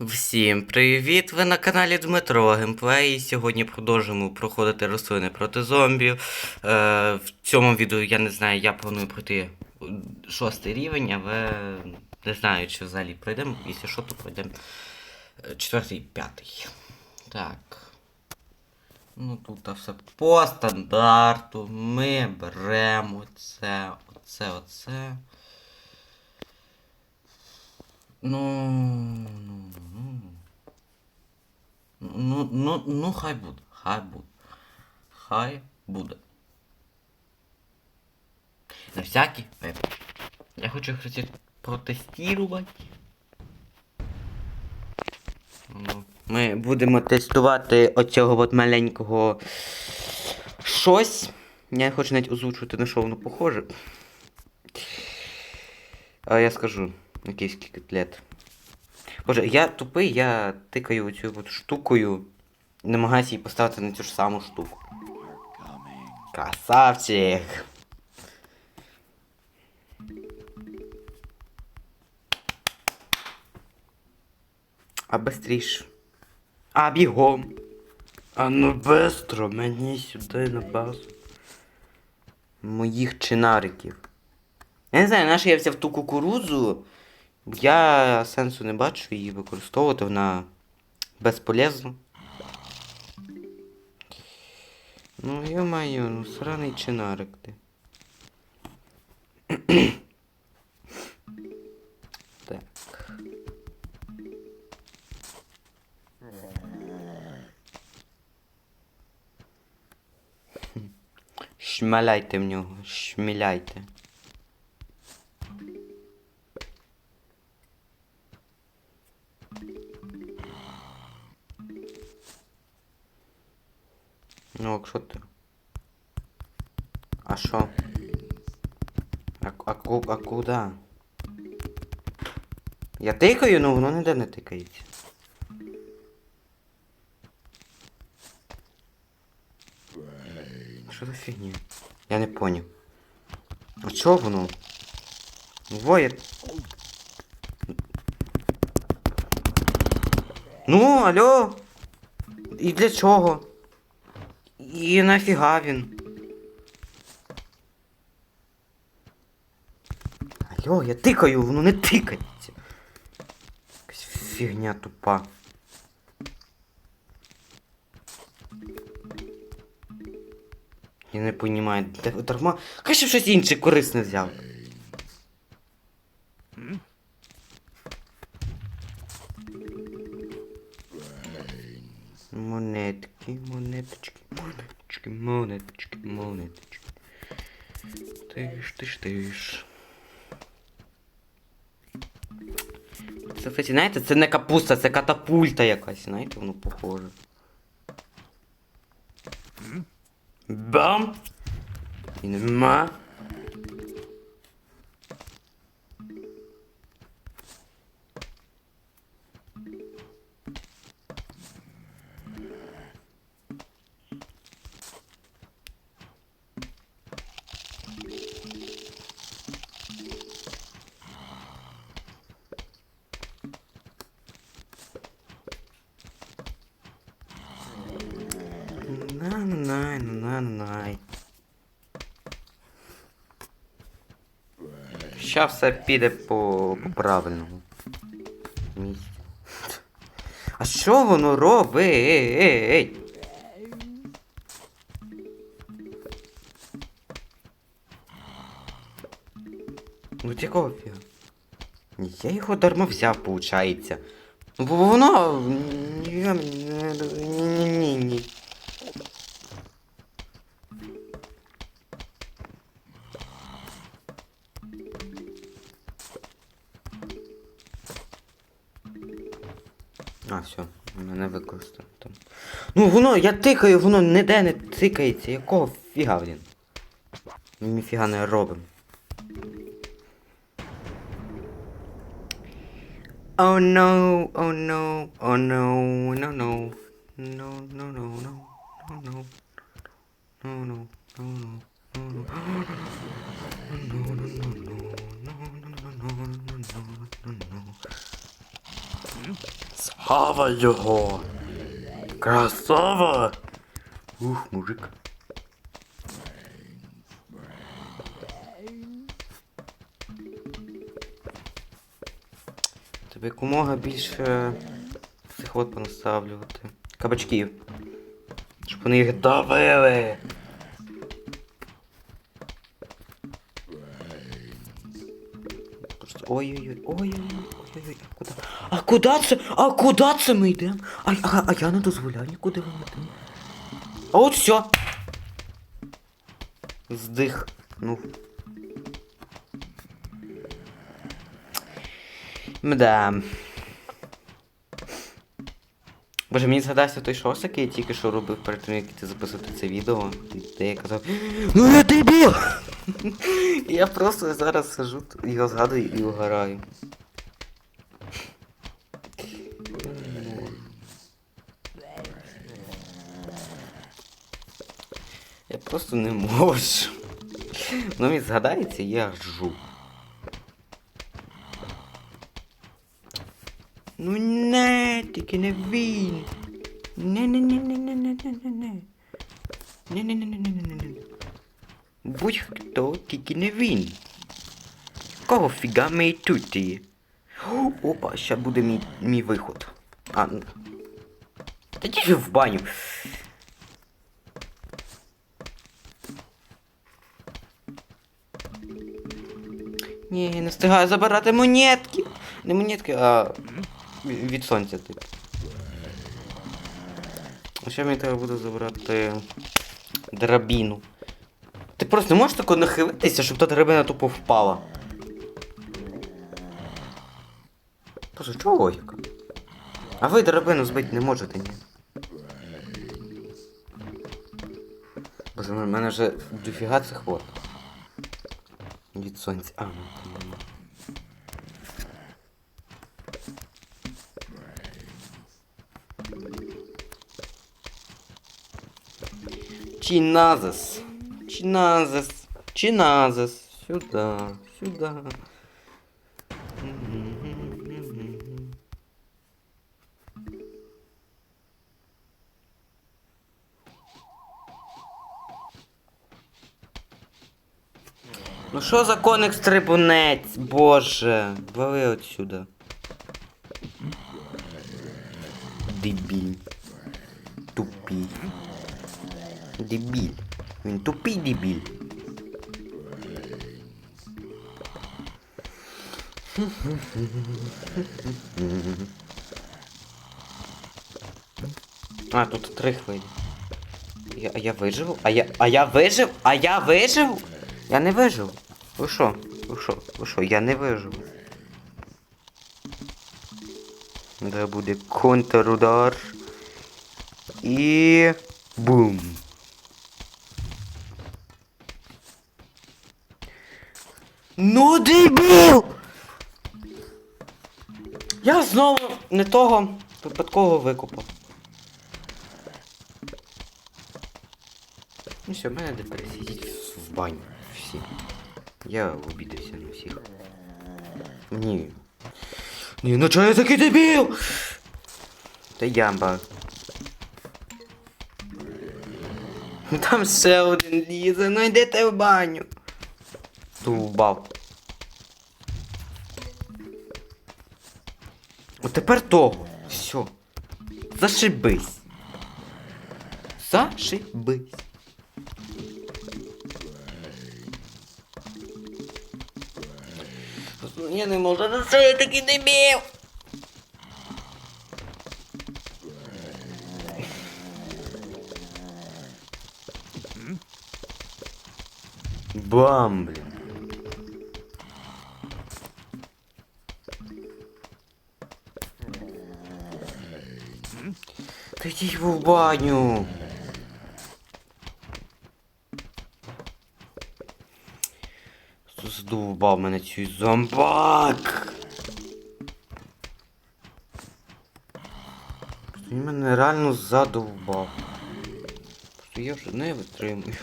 Всім привіт! Ви на каналі Дмитро Геймплей. І Сьогодні продовжуємо проходити рослини проти зомбів. Е, в цьому відео я не знаю, я планую пройти шостий рівень, але не знаю, чи взагалі пройдемо. Якщо що, то пройдемо е, четвертий п'ятий. Так. Ну тут все по стандарту. Ми беремо це, оце, оце. Ну, ну, ну. Ну, ну, ну, хай буде, хай буде. Хай буде. На всякий випадок. Я хочу хотів протестувати. Ну, Ми будемо тестувати оцього от маленького щось. Я хочу навіть озвучувати, на що воно похоже. А я скажу на київський котлет. Боже, я тупий, я тикаю оцю от штукою. Намагаюся її поставити на цю ж саму штуку. Красавчик! А быстріш. А бігом. А ну бистро, мені сюди на базу. Моїх чинариків. Я не знаю, нащо я взяв ту кукурудзу. Я сенсу не бачу її використовувати, вона безполезна. Ну, я маю, ну, сраний чинарик ти. так. Шмаляйте в нього, шміляйте. Ну, а що ти? А що? А, а, а куди? Я тикаю, ну воно ніде не тикається. Що за фігня? Я не поняв. А чого воно? Воє. Ну, алло. І для чого? І нафіга він? Алло, я тикаю, воно не тикається. Якась фігня тупа. Я не розумію, де дарма. Краще щось інше корисне взяв. Монетки, монеточки, монеточки, монеточки, монеточки. Тиш, тиш, тиш. Це, кстати, знаєте, це не капуста, це катапульта якась, знаєте, воно похоже. Бам! І нема. На-на-най, на-на-най. Ща все піде по, по правильному. А що воно робить? Ей, ей, ей? Ну якого фіга? Я його дарма взяв. Ну, бо воно. Ні-ні-ні. Ну воно, я тикаю, воно ніде не тикається. Якого фіга, блін? Ми ніфіга не робимо. Oh no, oh no, oh no, no, no, no, no, no, no, no, no, no, no, no, no, no, Хавай його! Красава! Ух, мужик. Тобі якомога більше цих от понаставлювати. Кабачків. Щоб вони їх давили. Просто ой-ой-ой, ой-ой-ой, ой-ой-ой, а куди? А куди це? А куди це ми йдемо? А, а, а я не дозволяю нікуди вам йти. А от все. Здих. Ну. Мда. Боже, мені згадався той шос, який я тільки що робив перед тим, як ти записувати це відео, де я казав Ну я дебіл! Я просто зараз сижу його згадую і угораю. Я просто не можу. Ну він згадається, я жу. Ну не, тільки не він. Не-не-не-не-не-не, не-не-не. Не-не-не. Будьхто, Будь-хто тільки не він. Кого фіга ми тут є? Опа, ще буде мій мій виход. А. Та ті ж в баню. Ні, не встигаю забирати монетки. Не монетки, а від сонця, типу. Ще мені треба буде забрати драбіну. Ти просто не можеш тако нахилитися, щоб та драбина тупо впала. Боже, чого логіка? А ви драбину збити не можете, ні? Боже, в мене вже дофіга цих вот. Від сонця. А, ну. Чиназес. Чиназес. Чиназес. Сюда. Сюда. Ну що за коник стрибунець, боже, вали отсюда. Дебіль. Тупий. Дебіль. Він тупий дебіль. А, тут три хвилі. Я, я вижив? А я. А я вижив? А я вижив? Я не вижив. Ви що? Ви що? Ви що? Я не вижив. Де буде контрудар. І. Бум. Ну дебіл! Я знову не того випадково викупав. Ну все, в мене депресія. В баню. Всі. Я обідався на всіх. Ні. Ні, ну чого я такий дебіл? Та ямба. Там ще один лізе, ну йдете в баню. Довбав. От тепер того. Все. Зашибись. Зашибись. Я не можу, ну що я такий дебіл? Бам, блін. Та в баню. Здовбав мене цей зомбак. Він мене реально задовбав. Просто я вже не витримую.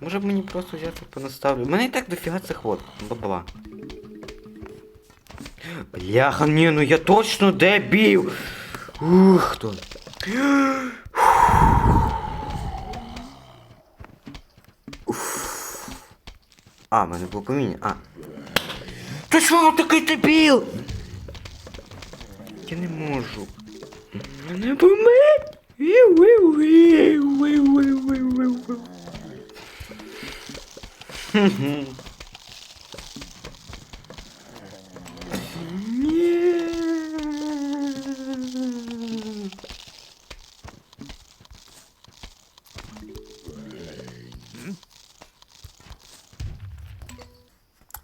Може б мені просто взяти понаставлю. У мене і так дофіга цих вот. Бабла. Бляха, ні, ну я точно дебіл. Ух, хто. А, мене було поміння. А. Ти що такий дебіл? Я не можу. Мене помить. Ні.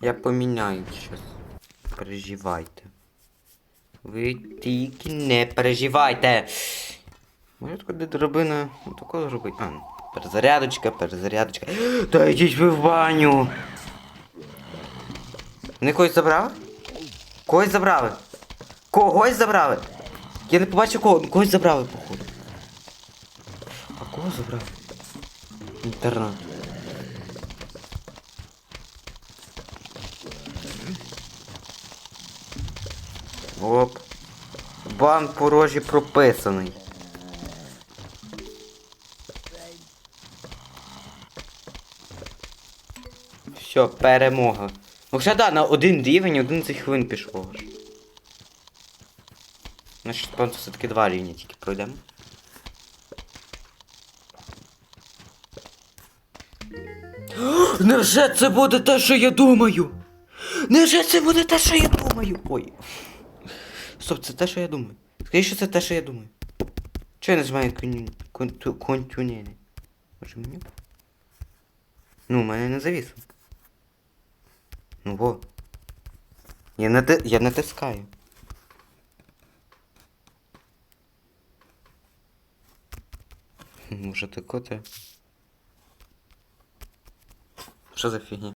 Я поміняю щас. Переживайте. Ви тільки не переживайте. Може таку дробина таку зробити? А, перезарядочка, перезарядочка. Та йдіть ви в баню. Вони когось забрали? Когось забрали. Когось забрали. Я не побачив кого. Ну, Когось забрали, походу. А кого забрали? Інтернат. Оп. Бан порожі прописаний. Все, перемога. Ну ще да, на один рівень 11 хвилин пішло аж. Значить, певно, все-таки два рівня тільки пройдемо. Невже це буде те, що я думаю? Невже це буде те, що я думаю? Ой. Стоп, це те, що я думаю. Скажи, що це те, що я думаю. Чого я нажимаю коню... конту... Може мені? Ну, у мене не завісно. Ну во. Я, нати... я натискаю. Може тако те? Що за фігня?